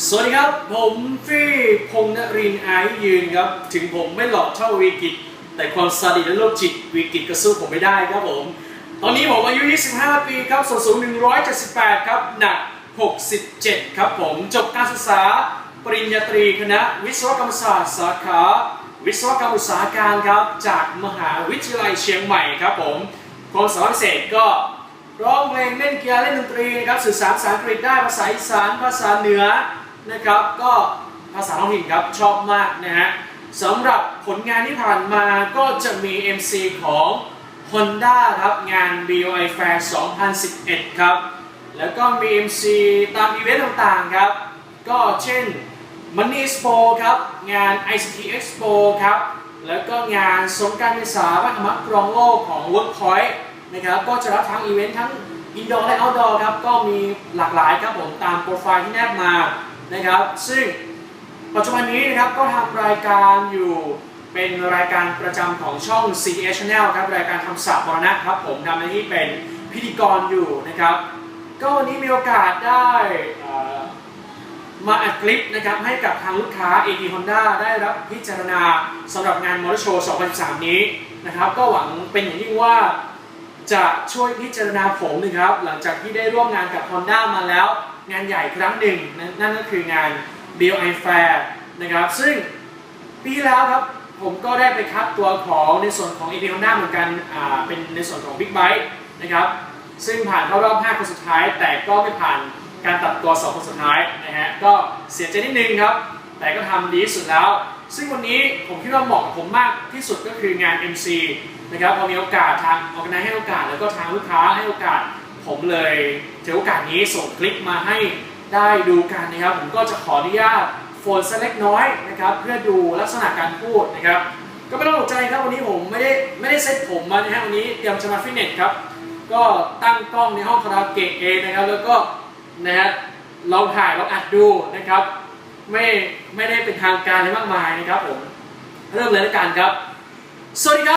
สวัสดีครับ ผมฟี่พงษ์นรินทร์อายุยืนครับ ถึงผมไม่หลอกเท่าวีกิจแต่ความซาดิและโรคจิตวีกิจก็สู้ผมไม่ได้ครับผม ตอนนี้ผมอายุ 25 ปีครับส่วนสูง 178 ครับ หนัก 67 ครับผม จบการศึกษาปริญญาตรีคณะวิศวกรรมศาสตร์สาขา วิศวกรรมอุตสาหการครับ จากมหาวิทยาลัยเชียงใหม่ครับผมความสามารถพิเศษก็ร้องเพลงเล่นกีฬาเล่นดนตรีนะครับสื่อสารภาษาอังกฤษได้ภาษาอีสานภาษาเหนือ นะครับ ก็ภาษาท้องถิ่นครับชอบมากนะฮะสำหรับผลงานที่ผ่านมาก็จะมี MC ของ Honda ครับงาน BOI Fair 2011 ครับ แล้วก็มี MC ตามอีเวนต์ต่างๆครับ ก็เช่น Money Expo ครับ งาน ICT Expo ครับ แล้วก็งานสงการเมษาวัฒนธรรมกรองโลกของ Workpoint นะครับ ก็จะรับทั้งอีเวนต์ทั้งอินดอร์และเอาท์ดอร์ครับ ก็มีหลากหลายครับผมตามโปรไฟล์ที่แนบมา นะครับ ซึ่งปัจจุบันนี้นะครับก็ทำรายการอยู่เป็นรายการประจำของช่อง CTS Channel ครับรายการทำศัพท์บรณะครับ ผมทำหน้าที่เป็นพิธีกรอยู่นะครับ ก็วันนี้มีโอกาสได้มาอัดคลิปนะครับให้กับทางลูกค้า AT Honda ได้รับพิจารณาสำหรับงานมอเตอร์โชว์ 2013 นี้นะครับ ก็หวังเป็นอย่างยิ่งว่าจะช่วยพิจารณาผมนะครับ หลังจากที่ได้ร่วมงานกับ Honda มาแล้ว งานใหญ่ครั้งหนึ่ง นั่นก็คืองาน BOI Fair นะครับ ซึ่งปีแล้วครับผมก็ได้ไปคัดตัวของในส่วนของ AT Honda เหมือนกันอ่าเป็นในส่วนของ Big Bike นะครับ ซึ่งผ่านเข้ารอบ 5 คนสุดท้าย แต่ก็ไม่ผ่านการตัดตัว 2 คนสุดท้ายนะฮะก็เสียใจนิดนึงครับ แต่ก็ทำดีสุดแล้ว ซึ่งวันนี้ผมคิดว่าเหมาะกับผมมากที่สุดก็คืองาน MC นะครับพอมีโอกาสทางออกนายให้โอกาสแล้วก็ทางลูกค้าให้โอกาส ผมเลยถือโอกาสนี้ส่งคลิปมาให้ได้ดูกันนะครับ ผมก็จะขออนุญาตโฟนสักเล็กน้อยนะครับ เพื่อดูลักษณะการพูดนะครับ ก็ไม่ต้องตกใจครับวันนี้ผมไม่ได้ไม่ได้เซ็ตผมมานะฮะวันนี้เตรียมจะมาฟิตเนสครับ ก็ตั้งกล้องในห้องคาราโอเกะเองนะครับ แล้วก็นะฮะลองถ่ายลองอัดดูนะครับ ไม่ไม่ได้เป็นทางการอะไรมากมายนะครับผมเริ่มเลยแล้วกันครับ สวัสดีครับ